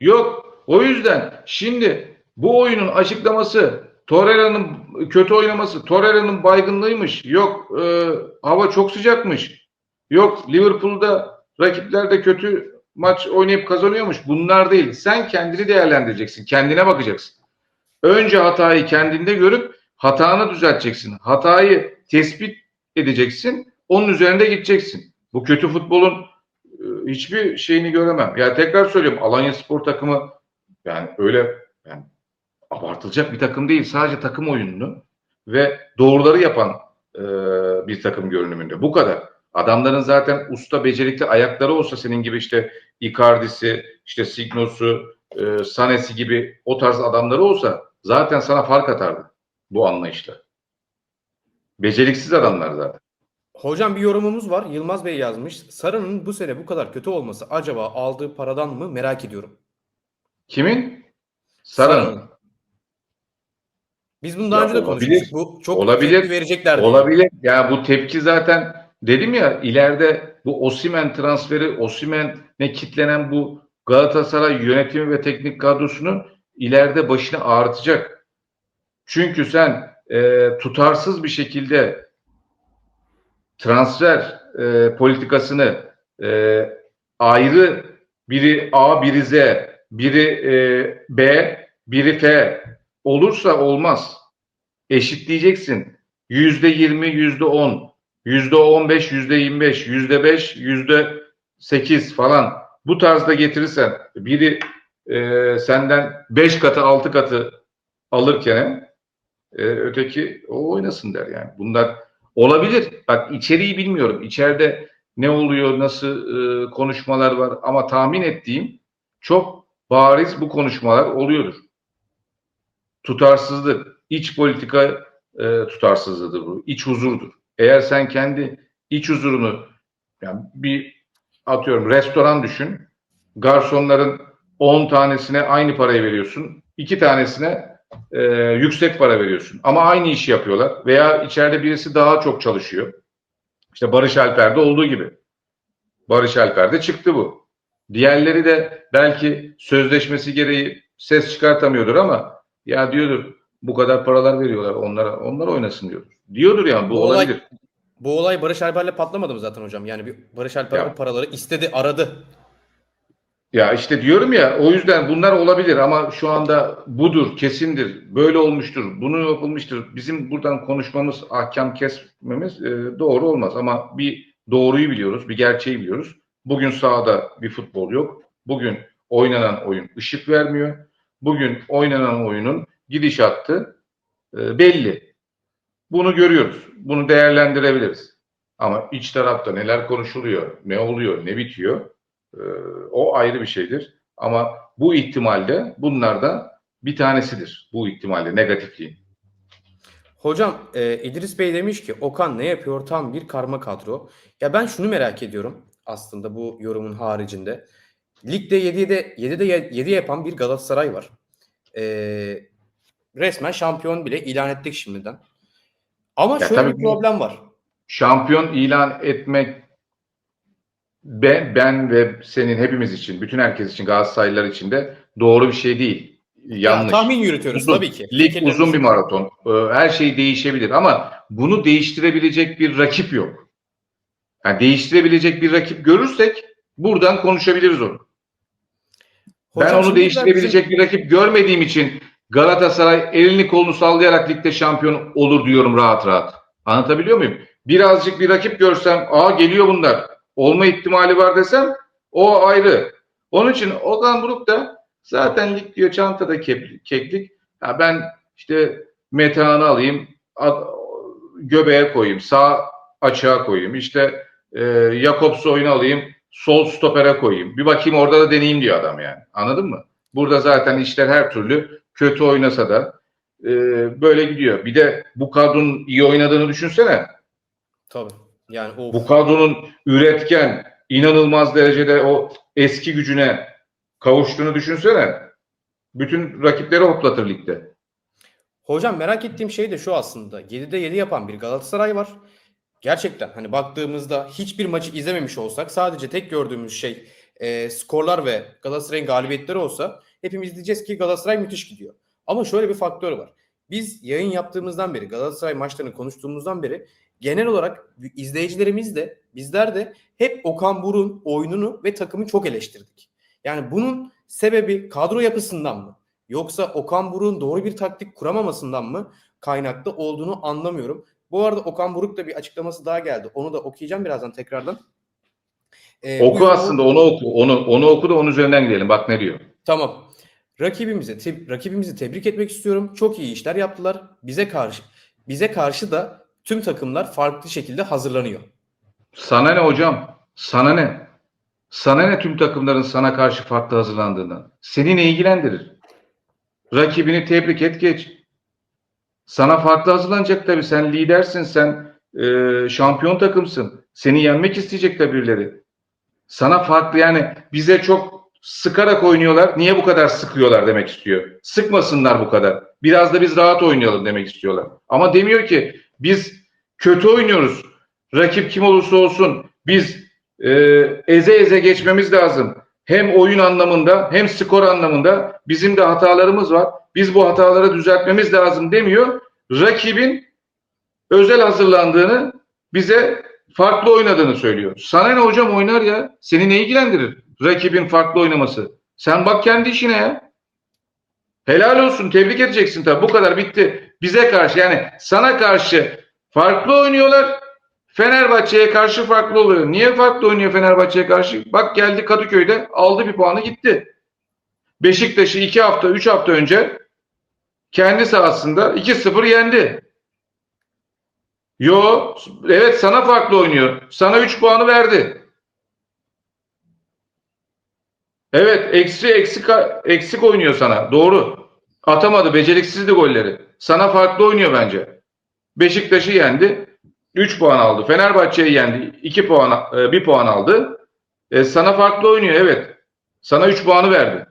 Yok. O yüzden şimdi bu oyunun açıklaması Torreira'nın kötü oynaması, Torreira'nın baygınlığıymış. Yok e, hava çok sıcakmış. Yok Liverpool'da rakipler de kötü maç oynayıp kazanıyormuş. Bunlar değil. Sen kendini değerlendireceksin. Kendine bakacaksın. Önce hatayı kendinde görüp hatanı düzelteceksin. Hatayı tespit edeceksin. Onun üzerinde gideceksin. Bu kötü futbolun hiçbir şeyini göremem. Ya tekrar söylüyorum Alanya Spor takımı yani öyle yani abartılacak bir takım değil. Sadece takım oyununu ve doğruları yapan e, bir takım görünümünde. Bu kadar. Adamların zaten usta becerikli ayakları olsa senin gibi işte Icardi'si, işte Signos'u, e, Sanesi gibi o tarz adamları olsa zaten sana fark atardı bu anlayışla. Beceriksiz adamlar zaten. Hocam bir yorumumuz var. Yılmaz Bey yazmış. Sarı'nın bu sene bu kadar kötü olması acaba aldığı paradan mı merak ediyorum. Kimin? Sara'nın. Biz bunu daha Ya önce de konuşmuştuk. Bu çok Olabilir. tepki verecekler. diye. Olabilir. Ya bu tepki zaten dedim ya ileride bu Osimen transferi, Osimen'e kitlenen bu Galatasaray yönetimi ve teknik kadrosunu ileride başına ağrıtacak. Çünkü sen e, tutarsız bir şekilde transfer e, politikasını e, ayrı biri A, biri Z, biri e, B, biri F olursa olmaz. Eşitleyeceksin. Yüzde yirmi, yüzde on, yüzde on beş, yüzde yirmi beş, yüzde beş, yüzde sekiz falan bu tarzda getirirsen biri e, senden beş katı, altı katı alırken e, öteki o oynasın der yani. Bunlar olabilir. Bak içeriği bilmiyorum. İçeride ne oluyor, nasıl e, konuşmalar var ama tahmin ettiğim çok bariz bu konuşmalar oluyordur. Tutarsızlık, iç politika e, tutarsızlığıdır bu. İç huzurdur. Eğer sen kendi iç huzurunu yani bir atıyorum restoran düşün. Garsonların 10 tanesine aynı parayı veriyorsun. 2 tanesine e, yüksek para veriyorsun. Ama aynı işi yapıyorlar. Veya içeride birisi daha çok çalışıyor. İşte Barış Alper'de olduğu gibi. Barış Alper'de çıktı bu. Diğerleri de belki sözleşmesi gereği ses çıkartamıyordur ama ya diyordur bu kadar paralar veriyorlar onlara onlar oynasın diyordur. Diyordur yani bu, Bu olay- olabilir. Bu olay Barış Alper'le patlamadı mı zaten hocam? Yani bir Barış Alper Ya. o paraları istedi, aradı. Ya işte diyorum ya o yüzden bunlar olabilir ama şu anda budur, kesindir, böyle olmuştur, bunu yapılmıştır. Bizim buradan konuşmamız, ahkam kesmemiz e, doğru olmaz ama bir doğruyu biliyoruz, bir gerçeği biliyoruz. Bugün sahada bir futbol yok. Bugün oynanan oyun ışık vermiyor. Bugün oynanan oyunun gidişatı e, belli. Bunu görüyoruz. Bunu değerlendirebiliriz. Ama iç tarafta neler konuşuluyor, ne oluyor, ne bitiyor ee, o ayrı bir şeydir. Ama bu ihtimalde bunlardan bir tanesidir. Bu ihtimalde negatifliğin. Hocam e, İdris Bey demiş ki Okan ne yapıyor? Tam bir karma kadro. Ya ben şunu merak ediyorum aslında bu yorumun haricinde. Ligde 7'de 7'de 7 yapan bir Galatasaray var. E, resmen şampiyon bile ilan ettik şimdiden. Ama Ya şöyle bir problem var. Şampiyon ilan etmek ben, ben ve senin hepimiz için, bütün herkes için, Galatasaraylılar için de doğru bir şey değil. Yanlış. Ya, tahmin yürütüyoruz Uzun, tabii ki. Lig uzun bir maraton. Ee, Her şey değişebilir ama bunu değiştirebilecek bir rakip yok. Yani değiştirebilecek bir rakip görürsek buradan konuşabiliriz onu. ben Hocam onu şimdi değiştirebilecek bir rakip görmediğim için Galatasaray elini kolunu sallayarak ligde şampiyon olur diyorum rahat rahat. Anlatabiliyor muyum? Birazcık bir rakip görsem, aa geliyor bunlar. Olma ihtimali var desem o ayrı. Onun için Okan Buruk da zaten lig diyor çantada keklik. Ya ben işte Metehan'ı alayım, ad- göbeğe koyayım, sağ açığa koyayım. İşte e, Jakobs oyunu alayım, sol stopere koyayım. Bir bakayım orada da deneyeyim diyor adam yani. Anladın mı? Burada zaten işler her türlü kötü oynasa da e, böyle gidiyor. Bir de bu kadronun iyi oynadığını düşünsene. Tabii. Yani o Bu kadronun üretken, inanılmaz derecede o eski gücüne kavuştuğunu düşünsene. Bütün rakipleri hoplatır ligde. Hocam merak ettiğim şey de şu aslında. 7'de 7 yapan bir Galatasaray var. Gerçekten hani baktığımızda hiçbir maçı izlememiş olsak sadece tek gördüğümüz şey e, skorlar ve Galatasaray'ın galibiyetleri olsa hepimiz diyeceğiz ki Galatasaray müthiş gidiyor. Ama şöyle bir faktör var. Biz yayın yaptığımızdan beri Galatasaray maçlarını konuştuğumuzdan beri genel olarak izleyicilerimiz de bizler de hep Okan Buruk'un oyununu ve takımı çok eleştirdik. Yani bunun sebebi kadro yapısından mı? Yoksa Okan Buruk'un doğru bir taktik kuramamasından mı kaynaklı olduğunu anlamıyorum. Bu arada Okan Buruk da bir açıklaması daha geldi. Onu da okuyacağım birazdan tekrardan. Ee, Oku yorumu- aslında onu oku. Onu onu oku da onun üzerinden gidelim. Bak ne diyor. Tamam. Rakibimize te- rakibimizi tebrik etmek istiyorum. Çok iyi işler yaptılar. Bize karşı bize karşı da tüm takımlar farklı şekilde hazırlanıyor. Sana ne hocam? Sana ne? Sana ne tüm takımların sana karşı farklı hazırlandığından? Seni ne ilgilendirir? Rakibini tebrik et geç. Sana farklı hazırlanacak tabii. Sen lidersin, sen e, şampiyon takımsın. Seni yenmek isteyecek tabii birileri. Sana farklı yani bize çok sıkarak oynuyorlar. Niye bu kadar sıkıyorlar demek istiyor. Sıkmasınlar bu kadar. Biraz da biz rahat oynayalım demek istiyorlar. Ama demiyor ki biz kötü oynuyoruz. Rakip kim olursa olsun biz e, eze eze geçmemiz lazım. Hem oyun anlamında hem skor anlamında bizim de hatalarımız var. Biz bu hataları düzeltmemiz lazım demiyor. Rakibin özel hazırlandığını bize farklı oynadığını söylüyor. Sana ne hocam oynar ya? Seni ne ilgilendirir? Rakibin farklı oynaması. Sen bak kendi işine ya. Helal olsun. Tebrik edeceksin tabii. Bu kadar bitti. Bize karşı yani sana karşı farklı oynuyorlar. Fenerbahçe'ye karşı farklı oluyor. Niye farklı oynuyor Fenerbahçe'ye karşı? Bak geldi Kadıköy'de aldı bir puanı gitti. Beşiktaş'ı iki hafta, üç hafta önce kendi sahasında 2-0 yendi. Yo, evet sana farklı oynuyor. Sana 3 puanı verdi. Evet, eksi eksik eksik oynuyor sana. Doğru. Atamadı, beceriksizdi golleri. Sana farklı oynuyor bence. Beşiktaş'ı yendi. 3 puan aldı. Fenerbahçe'yi yendi. 2 puan 1 puan aldı. E, sana farklı oynuyor evet. Sana 3 puanı verdi.